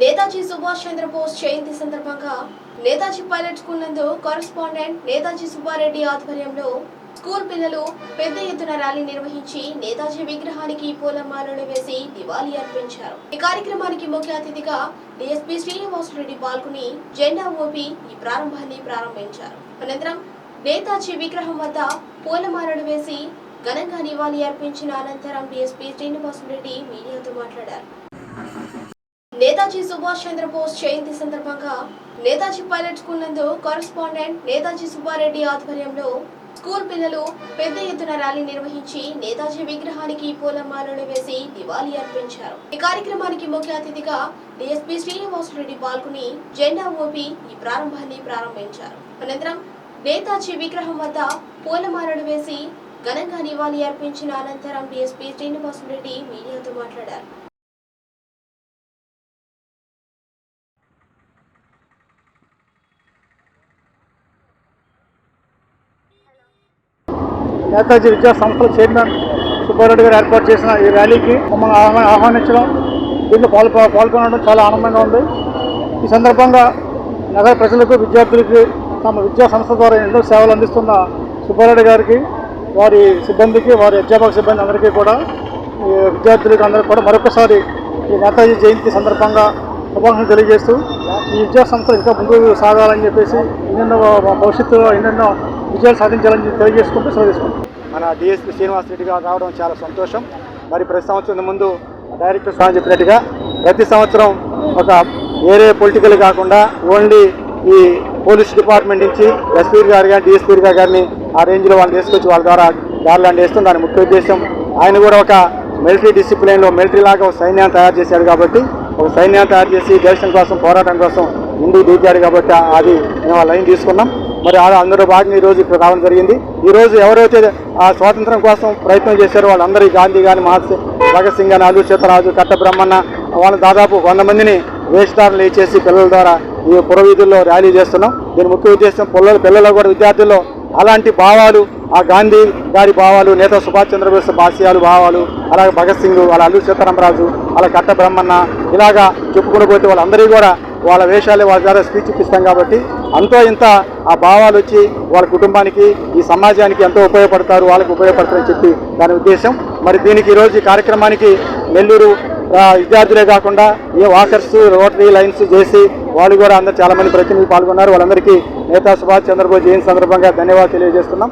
నేతాజీ సుభాష్ చంద్రబోస్ జయంతి సందర్భంగా Netaji pilot school నందు కరస్పాండెంట్ నేతాజీ సుబ్బారెడ్డి ఆధ్వర్యంలో స్కూల్ పిల్లలు పెద్ద ఎత్తున ర్యాలీ నిర్వహించి నేతాజీ విగ్రహానికి పూలమాలలు వేసి నివాళి అర్పించారు. ఈ కార్యక్రమానికి ముఖ్య అతిథిగా డిఎస్పీ శ్రీనివాసరెడ్డి పాల్గొని జెండా ఓపి ఈ ప్రారంభాన్ని ప్రారంభించారు. అనంతరం నేతాజీ విగ్రహం వద్ద పూలమాలలు వేసి ఘనంగా నివాళి అర్పించిన అనంతరం డిఎస్పీ శ్రీనివాసరెడ్డి మీడియాతో మాట్లాడారు. నేతాజీ సుభాష్ చంద్రబోస్ జయంతి సందర్భంగా నేతాజీ పైలట్ స్కూల్ నందు కరస్పాండెంట్ నేతాజీ సుబ్బారెడ్డి ఆధ్వర్యంలో స్కూల్ పిల్లలు పెద్ద ఎత్తున ర్యాలీ నిర్వహించి నేతాజీ విగ్రహానికి పూలమాలలు వేసి నివాళి అర్పించారు. ఈ కార్యక్రమానికి ముఖ్య అతిథిగా డిఎస్పీ శ్రీనివాసరెడ్డి పాల్గొని జెండా ఊపి ఈ ప్రారంభాన్ని ప్రారంభించారు. అనంతరం నేతాజీ విగ్రహం వద్ద పూలమాలలు వేసి ఘనంగా నివాళి అర్పించిన అనంతరం డిఎస్పీ శ్రీనివాసరెడ్డి మీడియాతో మాట్లాడారు. నేతాజీ విద్యా సంస్థల చైర్మన్ సుబ్బారెడ్డి గారు ఏర్పాటు చేసిన ఈ ర్యాలీకి మమ్మల్ని ఆహ్వానించడం దీంట్లో పాల్ పాల్గొనడం చాలా ఆనందంగా ఉంది. ఈ సందర్భంగా నగర ప్రజలకు విద్యార్థులకి తమ విద్యా సంస్థ ద్వారా ఎన్నో సేవలు అందిస్తున్న సుబ్బారెడ్డి గారికి వారి సిబ్బందికి వారి అధ్యాపక సిబ్బంది అందరికీ కూడా ఈ విద్యార్థులకు అందరికీ కూడా మరొకసారి ఈ నేతాజీ జయంతి సందర్భంగా శుభాకాంక్షలు తెలియజేస్తూ ఈ విద్యా సంస్థలు ఇంకా ముందుకు సాగాలని చెప్పేసి ఎన్నెన్నో భవిష్యత్తులో ఎన్నెన్నో విజయాలు సాధించాలని తెలియజేసుకుంటూ సెలవు మన డిఎస్పీ శ్రీనివాస్ రెడ్డి గారు రావడం చాలా సంతోషం. మరి ప్రతి సంవత్సరం ముందు డైరెక్టర్ స్వామి చెప్పినట్టుగా ప్రతి సంవత్సరం ఒక వేరే పొలిటికల్ కాకుండా ఓన్లీ ఈ పోలీస్ డిపార్ట్మెంట్ నుంచి ఎస్పీ గారు కానీ డిఎస్పీ గారు గారిని ఆ రేంజ్లో వాళ్ళు తీసుకొచ్చి వాళ్ళ ద్వారా గార్లాండ్ వేస్తాం. దాని ముఖ్య ఉద్దేశం ఆయన కూడా ఒక మిలిటరీ డిసిప్లిన్లో మిలిటరీ లాగా సైన్యాన్ని తయారు చేశాడు కాబట్టి ఒక సైన్యాన్ని తయారు చేసి దేశం కోసం పోరాటం కోసం ముందు దూకాడు కాబట్టి అది మేము ఆ లైన్ తీసుకున్నాం. మరి ఆ- అందులో భాగంగా ఈ రోజు ఇక్కడ రావడం జరిగింది. ఈ రోజు ఎవరైతే ఆ స్వాతంత్రం కోసం ప్రయత్నం చేశారో వాళ్ళందరూ గాంధీ కానీ మహర్షి భగత్ సింగ్ కానీ అల్లు సీతారాజు కట్టబ్రహ్మన్న వాళ్ళ వాళ్ళు దాదాపు వంద మందిని వేషధారణలు ఇచ్చేసి పిల్లల ద్వారా ఈ పురవీధుల్లో ర్యాలీ చేస్తున్నాం. దీని ముఖ్య ఉద్దేశం పిల్లలు పిల్లలు కూడా విద్యార్థుల్లో అలాంటి భావాలు ఆ గాంధీ గారి భావాలు నేత సుభాష్ చంద్రబోస్ భాష్యాలు భావాలు అలాగే భగత్ సింగ్ వాళ్ళ అల్లు సీతారామరాజు అలా కట్ట బ్రహ్మన్న ఇలాగా చెప్పుకుంటూ పోతే వాళ్ళందరికీ కూడా వాళ్ళ వేషాలే వాళ్ళ ద్వారా స్పీచ్ ఇప్పిస్తాం కాబట్టి అంతో ఇంత ఆ భావాలు వచ్చి వాళ్ళ కుటుంబానికి ఈ సమాజానికి ఎంతో ఉపయోగపడతారు వాళ్ళకి ఉపయోగపడతారని చెప్పి దాని ఉద్దేశం. మరి దీనికి ఈరోజు ఈ కార్యక్రమానికి నెల్లూరు విద్యార్థులే కాకుండా ఈ వాకర్స్ రోటరీ లైన్స్ చేసి వాళ్ళు కూడా అందరు చాలా మంది ప్రతినిధులు పాల్గొన్నారు. వాళ్ళందరికీ నేతా సుభాష్ చంద్రబోస్ జయంతి సందర్భంగా ధన్యవాదాలు తెలియజేస్తున్నాం.